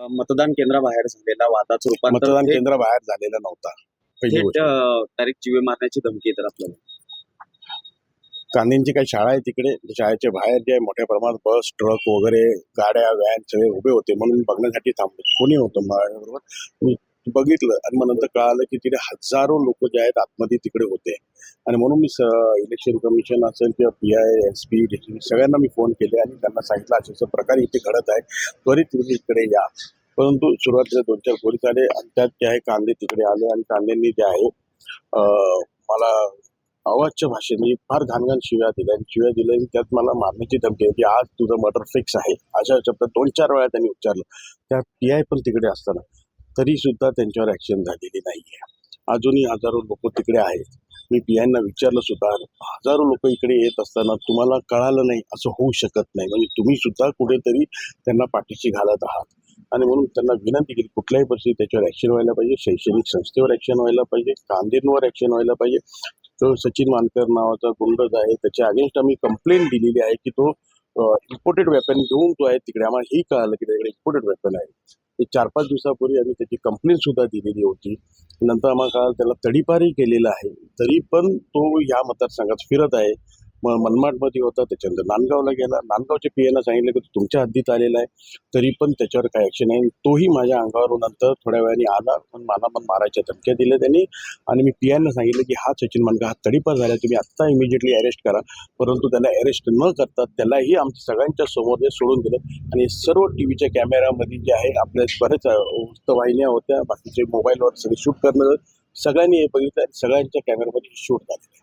मतदान केंद्राबाहेर झालेला वादाचं रूपांतर मतदान थेट- केंद्र बाहेर झालेलं नव्हता पहिली थेट गोष्ट. डायरेक्ट जीवे मारण्याची धमकी येतात आपल्याला. गांधींची काही शाळा आहे तिकडे शाळेच्या बाहेर जे मोठ्या प्रमाणात बस ट्रक वगैरे गाड्या व्हॅन सगळे उभे होते म्हणून बघण्यासाठी थांबलो. कोणी होतं माझ्याबरोबर. मी बघितलं आणि मग नंतर कळालं की तिथे हजारो लोक जे आहेत आतमध्ये तिकडे होते. आणि म्हणून मी इलेक्शन कमिशन असेल किंवा पी आय एस पी सगळ्यांना मी फोन केले आणि त्यांना सांगितलं अशा अशा प्रकारे इथे घडत आहे त्वरित तुम्ही इकडे या. परंतु सुरुवातीला दोन चार पोलीस आले आणि त्यात जे आहे कांदे तिकडे आले आणि कांद्यांनी जे आहे मला आवाजच्या भाषेत म्हणजे फार घाणघाण शिव्या दिल्या आणि शिव्या दिल्या आणि त्यात मला मारण्याची धमकी आहे की आज तुझं मर्डर फिक्स आहे. अशा शब्दात दोन चार वेळा त्यांनी उच्चारलं. त्या पी आय पण तिकडे असताना. तरी सुद्धा त्यांच्यावर ॲक्शन झालेली नाहीये. अजूनही हजारो लोक तिकडे आहेत. मी बियांना विचारलं सुद्धा हजारो लोक इकडे येत असताना तुम्हाला कळालं नाही असं होऊ शकत नाही. म्हणजे तुम्ही सुद्धा कुठेतरी त्यांना पाठीशी घालत आहात. आणि म्हणून त्यांना विनंती केली कुठल्याही परिस्थितीत त्याच्यावर ॲक्शन व्हायला पाहिजे. शैक्षणिक संस्थेवर ॲक्शन व्हायला पाहिजे. कांदेंवर ॲक्शन व्हायला पाहिजे. तो सचिन मानकर नावाचा गुंडज आहे. त्याच्या अगेन्स्ट आम्ही कंप्लेंट दिलेली आहे की तो इम्पोर्टेड वेपन घेऊन तो आहे तिकडे. आम्हाला हे कळालं की त्याच्याकडे इम्पोर्टेड वेपन आहे. ते चार पाच दिवसापूर्वी आम्ही त्याची कंप्लेंट सुद्धा दिलेली होती. नंतर आम्हाला त्याला तडीपारही केलेलं आहे. तरी पण तो या मतदारसंघात फिरत आहे. मग मनमाडमध्ये होता त्याच्यानंतर नांदगावला गेला. नांदगावच्या पी सांगितलं की तो तुमच्या हद्दीत आलेला आहे तरी पण त्याच्यावर काही ॲक्शन आहे? तोही माझ्या अंगावरून नंतर थोड्या वेळाने आला. पण मला पण मारायच्या धमक्या दिल्या त्यांनी. आणि मी पी सांगितलं की हा सचिन मनका हा तडीपार झाला. तुम्ही आत्ता इमिजिएटली अरेस्ट करा. परंतु त्याला अरेस्ट न करता त्यालाही आमच्या सगळ्यांच्या समोर हे सोडून दिलं. आणि सर्व टी व्हीच्या कॅमेऱ्यामध्ये जे आहे आपल्या बरेच वृत्तवाहिन्या होत्या. बाकीचे मोबाईलवर सगळे शूट करणं सगळ्यांनी हे बघितलं आणि सगळ्यांच्या कॅमेऱ्यामध्ये शूट झालेलं